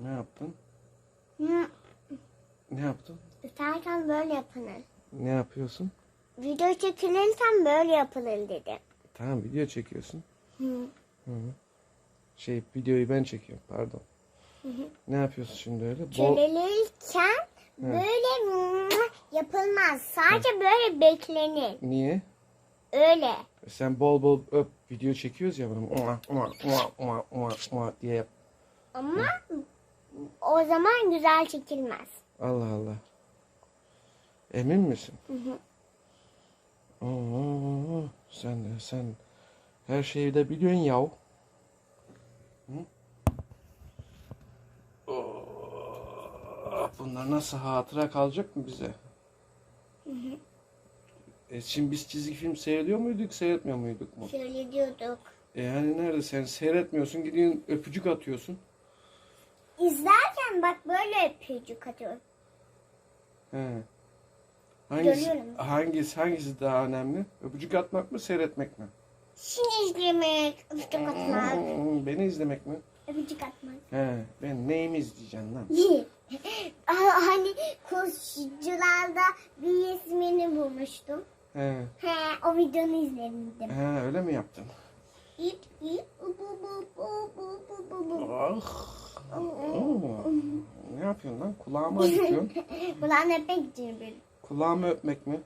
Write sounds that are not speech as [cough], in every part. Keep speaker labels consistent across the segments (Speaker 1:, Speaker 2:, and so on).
Speaker 1: Ne yaptın?
Speaker 2: Hı,
Speaker 1: Ne yaptın?
Speaker 2: Üflerken böyle yapılır.
Speaker 1: Ne yapıyorsun?
Speaker 2: Video çekilirken böyle yapılır dedi.
Speaker 1: Tamam video çekiyorsun.
Speaker 2: Hı.
Speaker 1: Hı. Şey videoyu ben çekiyorum pardon. Ne yapıyorsun şimdi öyle? Bol...
Speaker 2: Çekilir,ken böyle yapılmaz. Sadece böyle beklenir.
Speaker 1: Niye?
Speaker 2: Öyle.
Speaker 1: Sen bol bol öp video çekiyoruz ya bunu. Mua, mua diye yap.
Speaker 2: Ama o zaman güzel çekilmez.
Speaker 1: Allah Allah. Emin misin?
Speaker 2: Hı hı.
Speaker 1: Oo, sen sen her şeyi de biliyorsun yav. Hı? Bunlar nasıl hatıra kalacak mı bize? E şimdi biz çizgi film seyrediyor muyduk, seyretmiyor muyduk mu?
Speaker 2: Şöyle diyorduk.
Speaker 1: E hani nerede sen seyretmiyorsun, gidiyorsun öpücük atıyorsun.
Speaker 2: İzlerken bak böyle öpücük atıyor.
Speaker 1: He. Hangisi,
Speaker 2: Görüyorum.
Speaker 1: hangisi, hangisi daha önemli? Öpücük atmak mı, seyretmek mi?
Speaker 2: Şimdi izlemek, öpücük atmak,
Speaker 1: Hmm, Beni izlemek mi?
Speaker 2: öpücük atmak.
Speaker 1: He, ben neyimi izleyeceğim lan? [laughs]
Speaker 2: Aa, hani koşucularda bir ismini bulmuştum.
Speaker 1: He,
Speaker 2: He, o videonu izledim.
Speaker 1: he öyle mi yaptın?
Speaker 2: İp, ip, bu, bu, bu, bu, bu, bu, bu.
Speaker 1: Ah. Oo. Ne yapıyorsun lan? Kulağımı acıtıyorsun. [laughs]
Speaker 2: Ulan öpmek için bir.
Speaker 1: Kulağımı öpmek mi?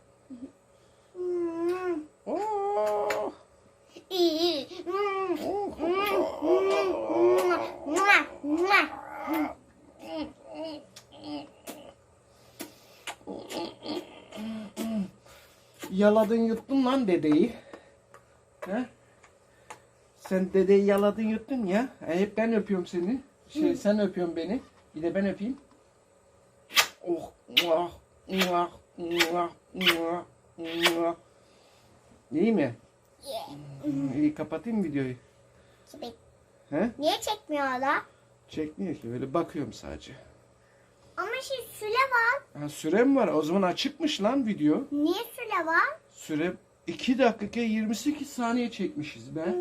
Speaker 1: Oo.
Speaker 2: İyi.
Speaker 1: Yaladın yuttun lan dedeyi. He? Sen dedeyi yaladın yuttun ya. E, hep ben öpüyorum seni. Şey, sen öpüyorsun beni. Bir de ben öpeyim. Oh. Muah, muah, muah, muah, muah. İyi mi? Hmm, İyi kapatayım videoyu.
Speaker 2: Şimdi
Speaker 1: He?
Speaker 2: Niye çekmiyor hala?
Speaker 1: Çekmiyor ki. Böyle bakıyorum sadece.
Speaker 2: Ama şey süre var.
Speaker 1: Ha, süre mi var? O zaman açıkmış lan video.
Speaker 2: Niye süre var?
Speaker 1: Süre 2 dakika 28 saniye çekmişiz be.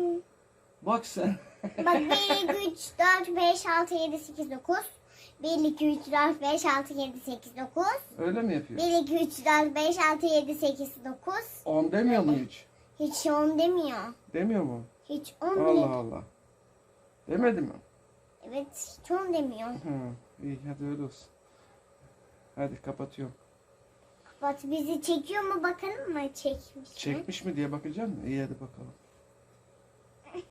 Speaker 1: Bak sen.
Speaker 2: Bak 1, 2, 3, 4, 5, 6, 7, 8, 9. 1, 2, 3, 4, 5, 6, 7, 8, 9.
Speaker 1: Öyle mi yapıyor?
Speaker 2: 1, 2, 3, 4, 5, 6, 7, 8, 9.
Speaker 1: 10 demiyor mu hiç?
Speaker 2: Hiç 10 demiyor.
Speaker 1: Demiyor mu?
Speaker 2: Hiç 10 bile.
Speaker 1: Allah Allah. Demedi mi?
Speaker 2: Evet hiç 10 demiyor.
Speaker 1: Hı, iyi hadi öyle olsun. Hadi kapatıyorum.
Speaker 2: Bak bizi çekiyor mu bakalım mı? Çekmiş mi?
Speaker 1: Çekmiş mi diye bakacağım mı? İyi hadi bakalım.